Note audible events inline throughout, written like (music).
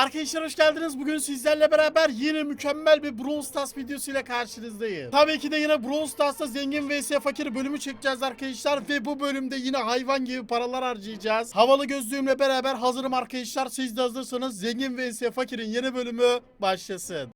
Arkadaşlar hoş geldiniz. Bugün sizlerle beraber yine mükemmel bir Brawl Stars videosuyla karşınızdayım. Tabii ki de yine Brawl Stars'ta zengin vs fakir bölümü çekeceğiz arkadaşlar. Ve bu bölümde yine hayvan gibi paralar harcayacağız. Havalı gözlüğümle beraber hazırım arkadaşlar. Siz de hazırsanız zengin vs fakirin yeni bölümü başlasın.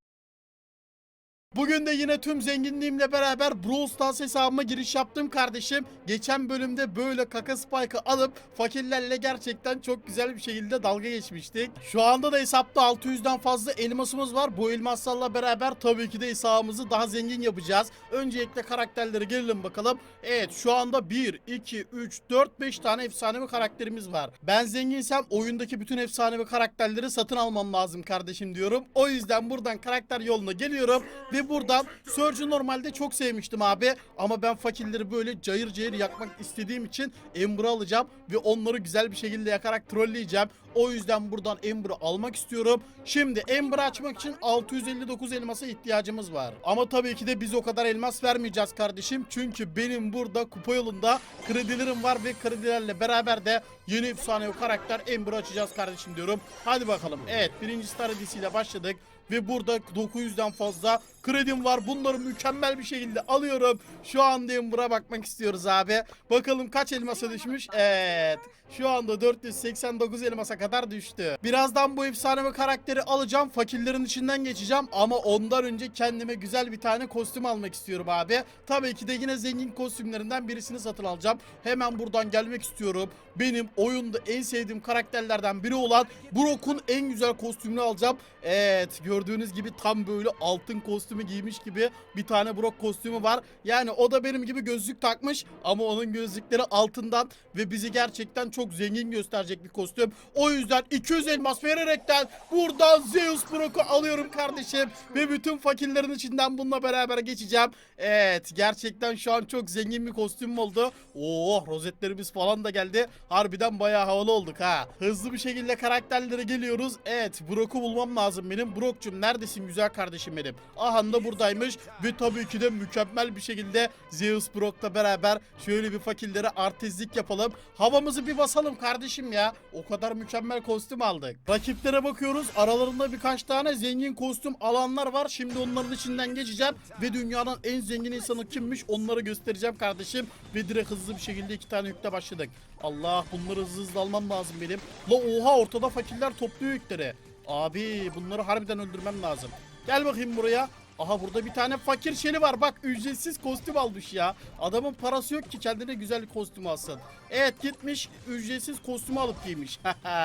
Bugün de yine tüm zenginliğimle beraber Brawl Stars hesabıma giriş yaptım kardeşim. Geçen bölümde böyle kaka spike'ı alıp fakirlerle gerçekten çok güzel bir şekilde dalga geçmiştik. Şu anda da hesapta 600'den fazla elmasımız var. Bu elmaslarla beraber tabii ki de hesabımızı daha zengin yapacağız. Öncelikle karakterlere gelelim bakalım. Evet şu anda 1, 2, 3, 4, 5 tane efsanevi karakterimiz var. Ben zenginsem oyundaki bütün efsanevi karakterleri satın almam lazım kardeşim diyorum. O yüzden buradan karakter yoluna geliyorum ve buradan Surge'ü normalde çok sevmiştim abi. Ama ben fakirleri böyle cayır cayır yakmak istediğim için Ember'ı alacağım ve onları güzel bir şekilde yakarak trolleyeceğim. O yüzden buradan Ember'ı almak istiyorum. Şimdi Ember'ı açmak için 659 elmasa ihtiyacımız var. Ama tabii ki de biz o kadar elmas vermeyeceğiz kardeşim. Çünkü benim burada kupa yolunda kredilerim var ve kredilerle beraber de yeni efsane karakter Ember'ı açacağız kardeşim diyorum. Hadi bakalım. Evet birinci star hediyesiyle başladık. Ve burada 900'den fazla kredim var. Bunları mükemmel bir şekilde alıyorum. Şu anda Ember'a bakmak istiyoruz abi. Bakalım kaç elmasa düşmüş? Evet. Şu anda 489 elmasa kadar düştü. Birazdan bu efsanevi karakteri alacağım. Fakirlerin içinden geçeceğim. Ama ondan önce kendime güzel bir tane kostüm almak istiyorum abi. Tabii ki de yine zengin kostümlerinden birisini satın alacağım. Hemen buradan gelmek istiyorum. Benim oyunda en sevdiğim karakterlerden biri olan Brock'un en güzel kostümünü alacağım. Evet gördüğünüz gibi tam böyle altın kostümü giymiş gibi bir tane Brock kostümü var. Yani o da benim gibi gözlük takmış ama onun gözlükleri altından ve bizi gerçekten çok zengin gösterecek bir kostüm. O yüzden 200 elmas vererekten buradan Zeus Brock'u alıyorum kardeşim ve bütün fakirlerin içinden bununla beraber geçeceğim. Evet gerçekten şu an çok zengin bir kostüm oldu. Oo rozetlerimiz falan da geldi. Harbiden bayağı havalı olduk ha. Hızlı bir şekilde karakterlere geliyoruz. Evet Brock'u bulmam lazım benim. Brock'cum neredesin güzel kardeşim benim? Aha da buradaymış ve tabii ki de mükemmel bir şekilde Zeus Brock'la beraber şöyle bir fakirlere artistlik yapalım. Havamızı bir basalım kardeşim ya. O kadar mükemmel kostüm aldık. Rakiplere bakıyoruz. Aralarında birkaç tane zengin kostüm alanlar var. Şimdi onların içinden geçeceğim ve dünyanın en zengin insanı kimmiş onları göstereceğim kardeşim. Ve direkt hızlı bir şekilde iki tane yükle başladık. Allah bunları hızlı hızlı almam lazım benim. La oha ortada fakirler topluyor yükleri. Abi bunları harbiden öldürmem lazım. Gel bakayım buraya. Aha burada bir tane fakir şeli var. Bak ücretsiz kostüm almış ya. Adamın parası yok ki kendine güzel bir kostüm alsın. Evet gitmiş ücretsiz kostümü alıp giymiş.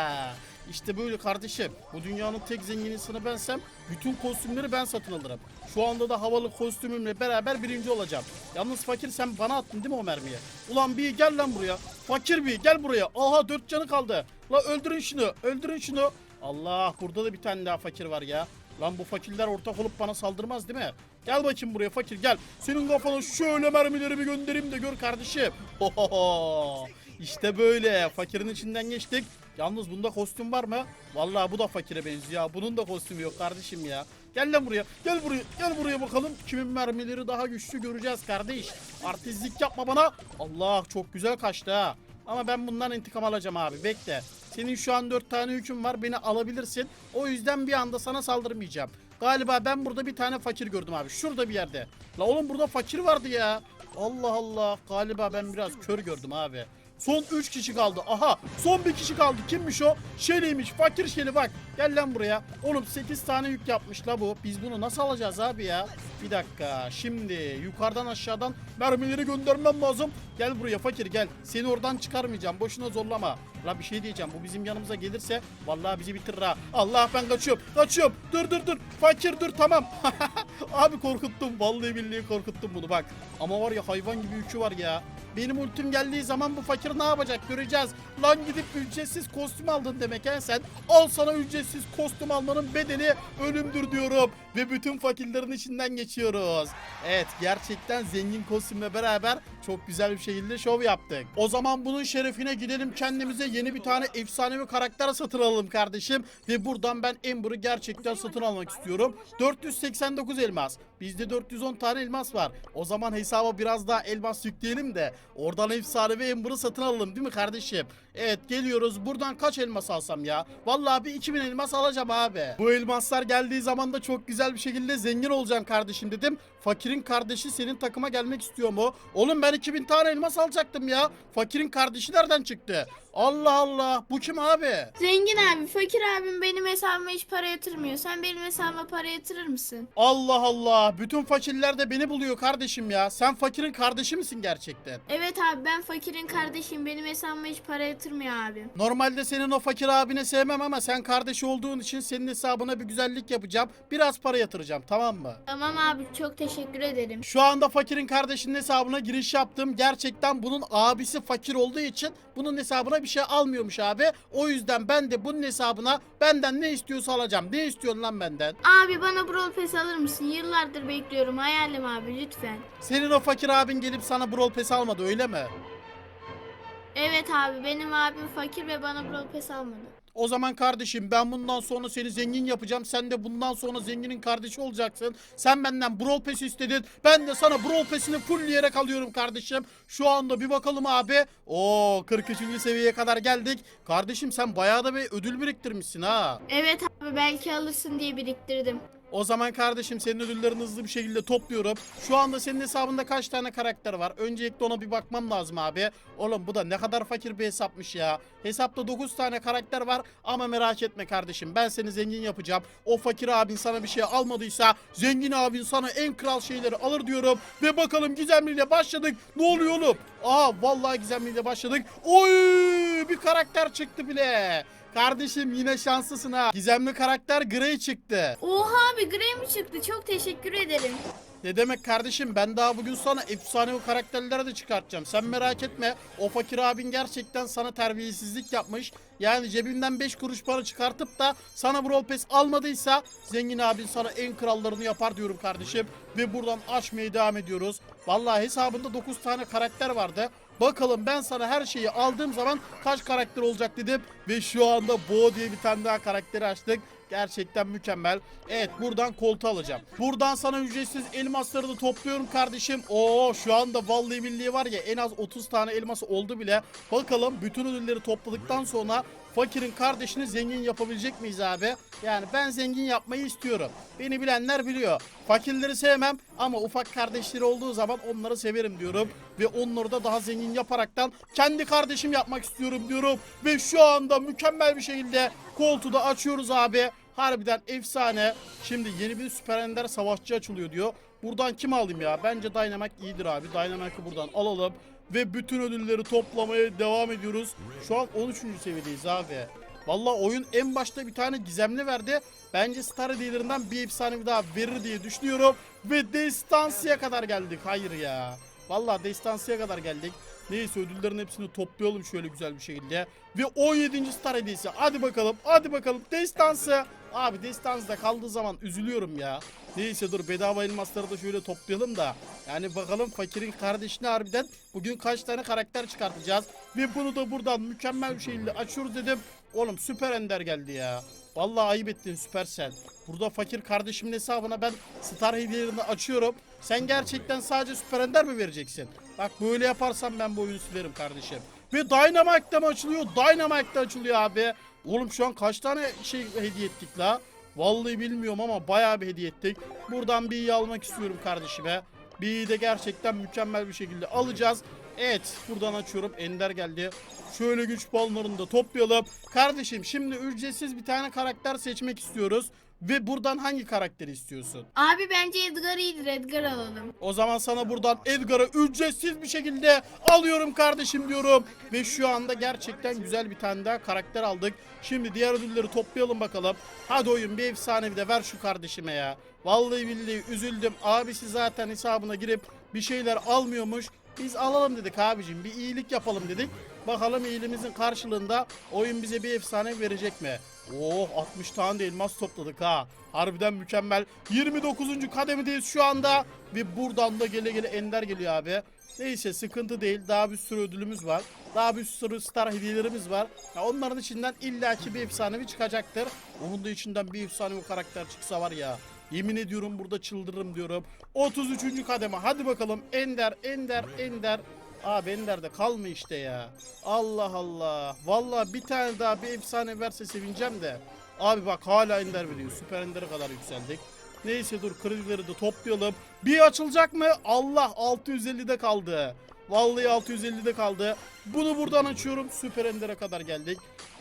(laughs) işte böyle kardeşim. Bu dünyanın tek zengin insanı bensem bütün kostümleri ben satın alırım. Şu anda da havalı kostümümle beraber birinci olacağım. Yalnız fakir sen bana attın değil mi o mermiyi? Ulan bir gel lan buraya. Fakir bir gel buraya. Aha dört canı kaldı. La öldürün şunu. Öldürün şunu. Allah burada da bir tane daha fakir var ya. Lan bu fakirler ortak olup bana saldırmaz değil mi? Gel bakayım buraya fakir gel. Senin kafana şöyle mermileri bir göndereyim de gör kardeşim. (laughs) Ohoho. İşte böyle fakirin içinden geçtik. Yalnız bunda kostüm var mı? Vallahi bu da fakire benziyor. Bunun da kostümü yok kardeşim ya. Gel lan buraya. Gel buraya. Gel buraya bakalım. Kimin mermileri daha güçlü göreceğiz kardeş. Artistlik yapma bana. Allah çok güzel kaçtı ha. Ama ben bundan intikam alacağım abi. Bekle. Senin şu an dört tane hüküm var. Beni alabilirsin. O yüzden bir anda sana saldırmayacağım. Galiba ben burada bir tane fakir gördüm abi. Şurada bir yerde. La oğlum burada fakir vardı ya. Allah Allah. Galiba ben biraz kör gördüm abi. Son 3 kişi kaldı. Aha son bir kişi kaldı. Kimmiş o? Şeli'ymiş. Fakir Şeli bak. Gel lan buraya. Oğlum 8 tane yük yapmış la bu. Biz bunu nasıl alacağız abi ya? Bir dakika. Şimdi yukarıdan aşağıdan mermileri göndermem lazım. Gel buraya fakir gel. Seni oradan çıkarmayacağım. Boşuna zorlama. La bir şey diyeceğim. Bu bizim yanımıza gelirse vallahi bizi bitirir ha. Allah ben kaçıyorum. Kaçıyorum. Dur dur dur. Fakir dur tamam. (laughs) abi korkuttum. Vallahi billahi korkuttum bunu bak. Ama var ya hayvan gibi yükü var ya. Benim ultim geldiği zaman bu fakir ne yapacak göreceğiz. Lan gidip ücretsiz kostüm aldın demek he sen. Al sana ücretsiz kostüm almanın bedeli ölümdür diyorum. Ve bütün fakirlerin içinden geçiyoruz. Evet gerçekten zengin kostümle beraber çok güzel bir şekilde şov yaptık. O zaman bunun şerefine gidelim kendimize yeni bir tane efsanevi karakter satın alalım kardeşim. Ve buradan ben Ember'ı gerçekten satın almak istiyorum. 489 elmas. Bizde 410 tane elmas var. O zaman hesaba biraz daha elmas yükleyelim de Oradan efsane ve Amber'ı satın alalım değil mi kardeşim? Evet geliyoruz. Buradan kaç elmas alsam ya? Vallahi bir 2000 elmas alacağım abi. Bu elmaslar geldiği zaman da çok güzel bir şekilde zengin olacağım kardeşim dedim. Fakirin kardeşi senin takıma gelmek istiyor mu? Oğlum ben 2000 tane elmas alacaktım ya. Fakirin kardeşi nereden çıktı? Allah Allah. Bu kim abi? Zengin abi, fakir abim benim hesabıma hiç para yatırmıyor. Sen benim hesabıma para yatırır mısın? Allah Allah. Bütün fakirler de beni buluyor kardeşim ya. Sen fakirin kardeşi misin gerçekten? Evet abi ben fakirin kardeşim. Benim hesabıma hiç para yatırmıyor abi. Normalde senin o fakir abine sevmem ama sen kardeşi olduğun için senin hesabına bir güzellik yapacağım. Biraz para yatıracağım tamam mı? Tamam abi çok teşekkür ederim. Şu anda fakirin kardeşinin hesabına giriş yaptım. Gerçekten bunun abisi fakir olduğu için bunun hesabına bir şey almıyormuş abi. O yüzden ben de bunun hesabına benden ne istiyorsa alacağım. Ne istiyorsun lan benden? Abi bana Brawl Pass alır mısın? Yıllardır bekliyorum. Hayalim abi lütfen. Senin o fakir abin gelip sana Brawl Pass almadı öyle mi? Evet abi benim abim fakir ve bana Brawl Pass almadı. O zaman kardeşim ben bundan sonra seni zengin yapacağım. Sen de bundan sonra zenginin kardeşi olacaksın. Sen benden Brawl Pass istedin. Ben de sana Brawl Pass'ini fullleyerek alıyorum kardeşim. Şu anda bir bakalım abi. Oo 43. seviyeye kadar geldik. Kardeşim sen bayağı da bir ödül biriktirmişsin ha. Evet abi belki alırsın diye biriktirdim. O zaman kardeşim senin ödüllerini hızlı bir şekilde topluyorum. Şu anda senin hesabında kaç tane karakter var? Öncelikle ona bir bakmam lazım abi. Oğlum bu da ne kadar fakir bir hesapmış ya. Hesapta 9 tane karakter var ama merak etme kardeşim. Ben seni zengin yapacağım. O fakir abin sana bir şey almadıysa zengin abin sana en kral şeyleri alır diyorum. Ve bakalım gizemliyle başladık. Ne oluyor oğlum? Aa vallahi gizemliyle başladık. Oy bir karakter çıktı bile. Kardeşim yine şanslısın ha. Gizemli karakter Grey çıktı. Oha abi Grey mi çıktı? Çok teşekkür ederim. Ne demek kardeşim ben daha bugün sana efsanevi karakterler de çıkartacağım. Sen merak etme. O fakir abin gerçekten sana terbiyesizlik yapmış. Yani cebinden 5 kuruş para çıkartıp da sana Brawl Pass almadıysa zengin abin sana en krallarını yapar diyorum kardeşim. Ve buradan açmaya devam ediyoruz. Vallahi hesabında 9 tane karakter vardı. Bakalım ben sana her şeyi aldığım zaman kaç karakter olacak dedim. Ve şu anda Bo diye bir tane daha karakteri açtık. Gerçekten mükemmel. Evet buradan koltuğu alacağım. Buradan sana ücretsiz elmasları da topluyorum kardeşim. Oo şu anda vallahi billahi var ya en az 30 tane elması oldu bile. Bakalım bütün ödülleri topladıktan sonra fakirin kardeşini zengin yapabilecek miyiz abi? Yani ben zengin yapmayı istiyorum. Beni bilenler biliyor. Fakirleri sevmem ama ufak kardeşleri olduğu zaman onları severim diyorum. Ve onları da daha zengin yaparaktan kendi kardeşim yapmak istiyorum diyorum. Ve şu anda mükemmel bir şekilde koltuğu da açıyoruz abi. Harbiden efsane. Şimdi yeni bir süper ender savaşçı açılıyor diyor. Buradan kim alayım ya? Bence Dynamite iyidir abi. Dynamite'ı buradan alalım. Ve bütün ödülleri toplamaya devam ediyoruz. Şu an 13. seviyedeyiz abi. Vallahi oyun en başta bir tane gizemli verdi. Bence Star Dealer'ından bir efsane bir daha verir diye düşünüyorum. Ve Destansı'ya kadar geldik. Hayır ya. Vallahi Destansı'ya kadar geldik. Neyse ödüllerin hepsini toplayalım şöyle güzel bir şekilde. Ve 17. Star hediyesi. Hadi bakalım. Hadi bakalım. Destansı. Abi Destansı'da kaldığı zaman üzülüyorum ya. Neyse dur bedava elmasları da şöyle toplayalım da. Yani bakalım fakirin kardeşine harbiden bugün kaç tane karakter çıkartacağız. Ve bunu da buradan mükemmel bir şekilde açıyoruz dedim. Oğlum süper ender geldi ya. Vallahi ayıp ettin Supercell. Burada fakir kardeşimin hesabına ben star hediyelerini açıyorum. Sen gerçekten sadece süper ender mi vereceksin? Bak böyle yaparsam ben bu oyunu silerim kardeşim. Ve Dynamite'da mı açılıyor? Dynamite'da açılıyor abi. Oğlum şu an kaç tane şey hediye ettik la? Vallahi bilmiyorum ama bayağı bir hediye ettik. Buradan bir iyi almak istiyorum kardeşime. Bir de gerçekten mükemmel bir şekilde alacağız. Evet buradan açıyorum. Ender geldi. Şöyle güç balonlarını da toplayalım. Kardeşim şimdi ücretsiz bir tane karakter seçmek istiyoruz. Ve buradan hangi karakteri istiyorsun? Abi bence Edgar iyidir. Edgar alalım. O zaman sana buradan Edgar'ı ücretsiz bir şekilde alıyorum kardeşim diyorum. Ve şu anda gerçekten güzel bir tane daha karakter aldık. Şimdi diğer ödülleri toplayalım bakalım. Hadi oyun bir efsanevi de ver şu kardeşime ya. Vallahi billahi üzüldüm. Abisi zaten hesabına girip bir şeyler almıyormuş. Biz alalım dedik abicim. Bir iyilik yapalım dedik. Bakalım iyiliğimizin karşılığında oyun bize bir efsane verecek mi? Oh 60 tane de elmas topladık ha. Harbiden mükemmel. 29. kademedeyiz şu anda. Ve buradan da gele gele ender geliyor abi. Neyse sıkıntı değil. Daha bir sürü ödülümüz var. Daha bir sürü star hediyelerimiz var. Ya onların içinden illaki bir efsanevi çıkacaktır. Onun da içinden bir efsanevi karakter çıksa var ya. Yemin ediyorum burada çıldırırım diyorum. 33. kademe. Hadi bakalım. Ender, Ender, Ender. Abi Ender'de kalma işte ya. Allah Allah. Vallahi bir tane daha bir efsane verse sevineceğim de. Abi bak hala Ender veriyor. Süper Ender'e kadar yükseldik. Neyse dur kredileri de toplayalım. Bir açılacak mı? Allah 650'de kaldı. Vallahi 650'de kaldı. Bunu buradan açıyorum. Süper Ender'e kadar geldik.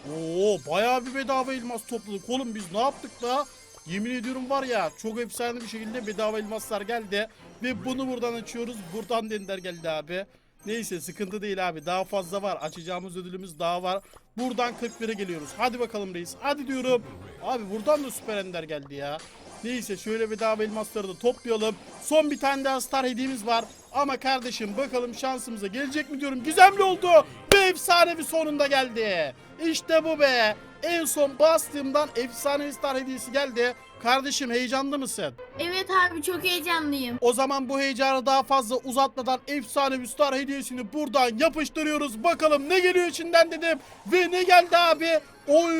Oo bayağı bir bedava elmas topladık. Oğlum biz ne yaptık da? Yemin ediyorum var ya çok efsane bir şekilde bedava elmaslar geldi. Ve bunu buradan açıyoruz. Buradan Dender geldi abi. Neyse sıkıntı değil abi. Daha fazla var. Açacağımız ödülümüz daha var. Buradan 41'e geliyoruz. Hadi bakalım reis. Hadi diyorum. Abi buradan da süper ender geldi ya. Neyse şöyle bedava elmasları da toplayalım. Son bir tane daha star hediyemiz var. Ama kardeşim bakalım şansımıza gelecek mi diyorum. Gizemli oldu. Ve efsanevi sonunda geldi. İşte bu be. En son bastığımdan efsanevi star hediyesi geldi. Kardeşim heyecanlı mısın? Evet abi çok heyecanlıyım. O zaman bu heyecanı daha fazla uzatmadan efsane bir star hediyesini buradan yapıştırıyoruz. Bakalım ne geliyor içinden dedim. Ve ne geldi abi? Oy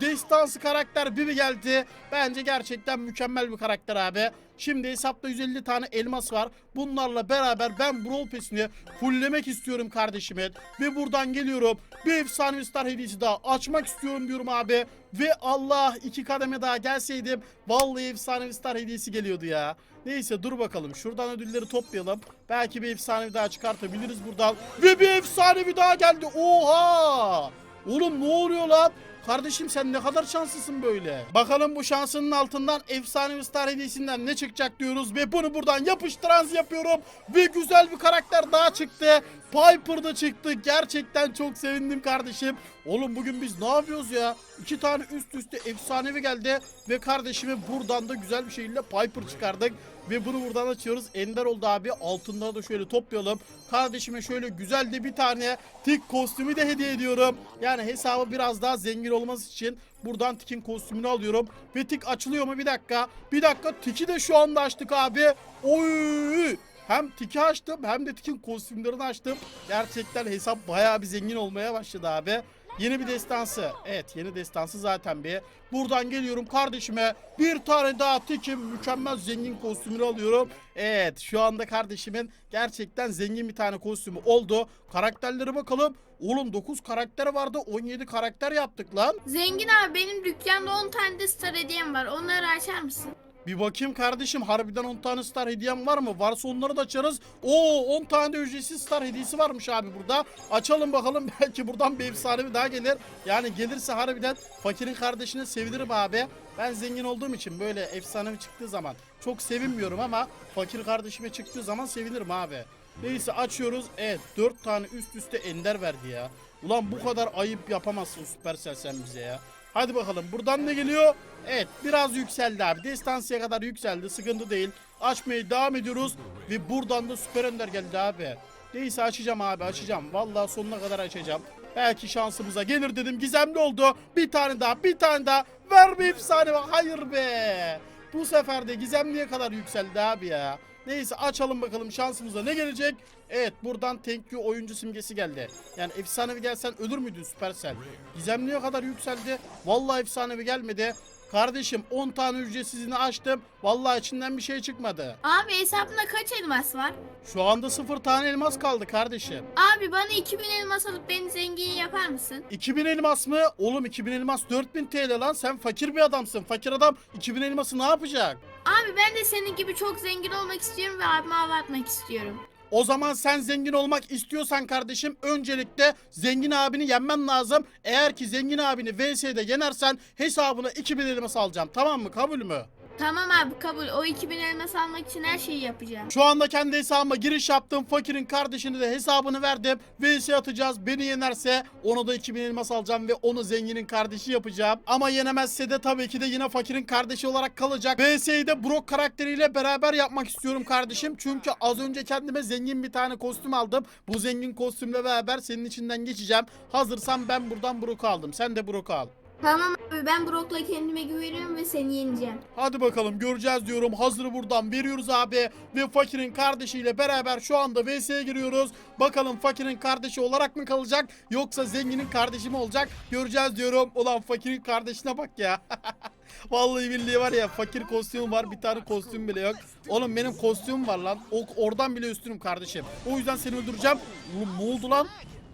destansı karakter Bibi geldi. Bence gerçekten mükemmel bir karakter abi. Şimdi hesapta 150 tane elmas var. Bunlarla beraber ben Brawl Pass'ini fulllemek istiyorum kardeşimin. Ve buradan geliyorum. Bir efsane star hediyesi daha açmak istiyorum diyorum abi. Ve Allah iki kademe daha gelseydim. Vallahi efsane bir star hediyesi geliyordu ya. Neyse dur bakalım. Şuradan ödülleri toplayalım. Belki bir efsane daha çıkartabiliriz buradan. Ve bir efsane bir daha geldi. Oha! Oğlum ne oluyor lan? Kardeşim sen ne kadar şanslısın böyle. Bakalım bu şansının altından efsane bir star hediyesinden ne çıkacak diyoruz. Ve bunu buradan yapıştıran yapıyorum. Ve güzel bir karakter daha çıktı. Piper da çıktı. Gerçekten çok sevindim kardeşim. Oğlum bugün biz ne yapıyoruz ya? İki tane üst üste efsanevi geldi. Ve kardeşime buradan da güzel bir şekilde Piper çıkardık. Ve bunu buradan açıyoruz. Ender oldu abi. Altında da şöyle toplayalım. Kardeşime şöyle güzel de bir tane tik kostümü de hediye ediyorum. Yani hesabı biraz daha zengin olması için buradan tikin kostümünü alıyorum. Ve tik açılıyor mu? Bir dakika. Bir dakika. Tiki de şu anda açtık abi. Oy! Hem tiki açtım hem de tikin kostümlerini açtım. Gerçekten hesap bayağı bir zengin olmaya başladı abi. Yeni bir destansı. Evet yeni destansı zaten bir. Buradan geliyorum kardeşime bir tane daha tikim mükemmel zengin kostümünü alıyorum. Evet şu anda kardeşimin gerçekten zengin bir tane kostümü oldu. Karakterlere bakalım. Oğlum 9 karakter vardı 17 karakter yaptık lan. Zengin abi benim dükkanda 10 tane de star hediyem var. Onları açar mısın? Bir bakayım kardeşim harbiden 10 tane star hediyem var mı? Varsa onları da açarız. Oo 10 tane de ücretsiz star hediyesi varmış abi burada. Açalım bakalım (laughs) belki buradan bir efsane bir daha gelir. Yani gelirse harbiden fakirin kardeşine sevinirim abi. Ben zengin olduğum için böyle efsanevi çıktığı zaman çok sevinmiyorum ama fakir kardeşime çıktığı zaman sevinirim abi. Neyse açıyoruz. Evet 4 tane üst üste ender verdi ya. Ulan bu kadar ayıp yapamazsın Supercell sen bize ya. Hadi bakalım buradan ne geliyor? Evet biraz yükseldi abi. Destansıya kadar yükseldi. Sıkıntı değil. Açmaya devam ediyoruz. Ve buradan da süper ender geldi abi. Neyse açacağım abi açacağım. Vallahi sonuna kadar açacağım. Belki şansımıza gelir dedim. Gizemli oldu. Bir tane daha bir tane daha. Ver bir efsane. Hayır be. Bu sefer de gizemliye kadar yükseldi abi ya. Neyse açalım bakalım şansımıza ne gelecek? Evet buradan thank you oyuncu simgesi geldi. Yani efsanevi gelsen ölür müydün Supercell? Gizemliye kadar yükseldi. Vallahi efsanevi gelmedi. Kardeşim 10 tane ücretsizini açtım. Vallahi içinden bir şey çıkmadı. Abi hesabında kaç elmas var? Şu anda 0 tane elmas kaldı kardeşim. Abi bana 2000 elmas alıp beni zengin yapar mısın? 2000 elmas mı? Oğlum 2000 elmas 4000 TL lan. Sen fakir bir adamsın. Fakir adam 2000 elması ne yapacak? Abi ben de senin gibi çok zengin olmak istiyorum ve abime hava istiyorum. O zaman sen zengin olmak istiyorsan kardeşim öncelikle zengin abini yenmen lazım. Eğer ki zengin abini VS'de yenersen hesabına 2000 elmas alacağım. Tamam mı? Kabul mü? Tamam abi kabul. O 2000 elmas almak için her şeyi yapacağım. Şu anda kendi hesabıma giriş yaptım. Fakirin kardeşine de hesabını verdim. VS atacağız. Beni yenerse ona da 2000 elmas alacağım ve onu zenginin kardeşi yapacağım. Ama yenemezse de tabii ki de yine fakirin kardeşi olarak kalacak. VS'yi de Brock karakteriyle beraber yapmak istiyorum kardeşim. Çünkü az önce kendime zengin bir tane kostüm aldım. Bu zengin kostümle beraber senin içinden geçeceğim. Hazırsan ben buradan Brock'u aldım. Sen de Brock'u al. Tamam abi ben Brock'la kendime güveniyorum ve seni yeneceğim. Hadi bakalım göreceğiz diyorum. Hazırı buradan veriyoruz abi. Ve fakirin kardeşiyle beraber şu anda VS'ye giriyoruz. Bakalım fakirin kardeşi olarak mı kalacak yoksa zenginin kardeşi mi olacak? Göreceğiz diyorum. Ulan fakirin kardeşine bak ya. (laughs) Vallahi billahi var ya fakir kostümüm var bir tane kostüm bile yok. Oğlum benim kostümüm var lan. O, oradan bile üstünüm kardeşim. O yüzden seni öldüreceğim. Oğlum ne oldu lan?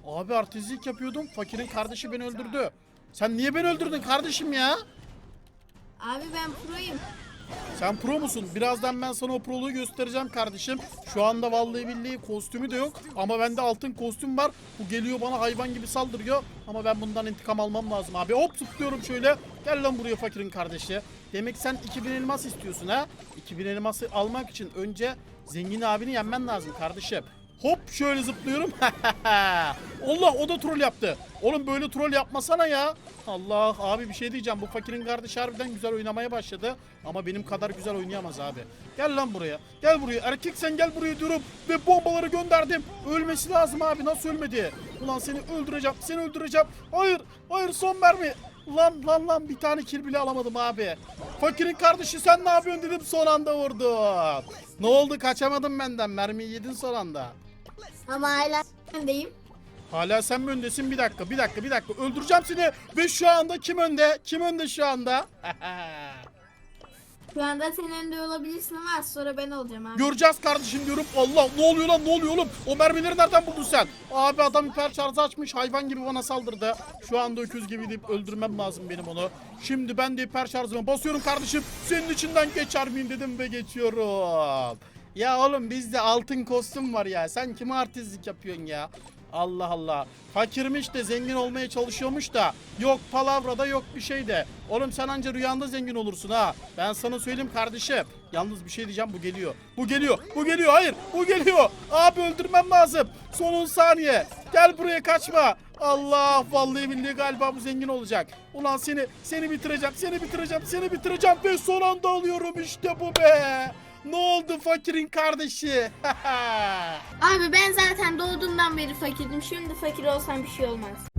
Abi artistlik yapıyordum. Fakirin kardeşi beni öldürdü. Sen niye beni öldürdün kardeşim ya? Abi ben proyum. Sen pro musun? Birazdan ben sana o proluğu göstereceğim kardeşim. Şu anda vallahi billahi kostümü de yok. Ama bende altın kostüm var. Bu geliyor bana hayvan gibi saldırıyor. Ama ben bundan intikam almam lazım abi. Hop zıplıyorum şöyle. Gel lan buraya fakirin kardeşi. Demek sen 2000 elmas istiyorsun ha? 2000 elması almak için önce zengin abini yenmen lazım kardeşim. Hop şöyle zıplıyorum. (laughs) Allah o da troll yaptı. Oğlum böyle troll yapmasana ya. Allah abi bir şey diyeceğim. Bu fakirin kardeşi harbiden güzel oynamaya başladı. Ama benim kadar güzel oynayamaz abi. Gel lan buraya. Gel buraya. Erkek sen gel buraya diyorum. Ve bombaları gönderdim. Ölmesi lazım abi. Nasıl ölmedi? Ulan seni öldüreceğim. Seni öldüreceğim. Hayır. Hayır son mermi. Lan lan lan bir tane kill bile alamadım abi. Fakirin kardeşi sen ne yapıyorsun dedim son anda vurdum. Ne oldu kaçamadın benden mermiyi yedin son anda. Ama hala bendeyim. Hala sen mi öndesin? Bir dakika, bir dakika, bir dakika. Öldüreceğim seni. Ve şu anda kim önde? Kim önde şu anda? (laughs) Şu anda sen önde olabilirsin ama az sonra ben olacağım abi. Göreceğiz kardeşim diyorum. Allah ne oluyor lan ne oluyor oğlum? O mermileri nereden buldun sen? Abi adam hiper şarjı açmış hayvan gibi bana saldırdı. Şu anda öküz gibi deyip öldürmem lazım benim onu. Şimdi ben de hiper şarjıma basıyorum kardeşim. Senin içinden geçer miyim dedim ve geçiyorum. Ya oğlum bizde altın kostüm var ya. Sen kime artistlik yapıyorsun ya? Allah Allah. Fakirmiş de zengin olmaya çalışıyormuş da. Yok palavrada yok bir şey de. Oğlum sen anca rüyanda zengin olursun ha. Ben sana söyleyeyim kardeşim. Yalnız bir şey diyeceğim bu geliyor. Bu geliyor. Bu geliyor. Hayır. Bu geliyor. Abi öldürmem lazım. Son 10 saniye. Gel buraya kaçma. Allah vallahi billahi galiba bu zengin olacak. Ulan seni seni bitireceğim. Seni bitireceğim. Seni bitireceğim ve son anda alıyorum işte bu be. Ne oldu fakirin kardeşi? (laughs) Abi ben zaten doğduğumdan beri fakirdim. Şimdi fakir olsam bir şey olmaz.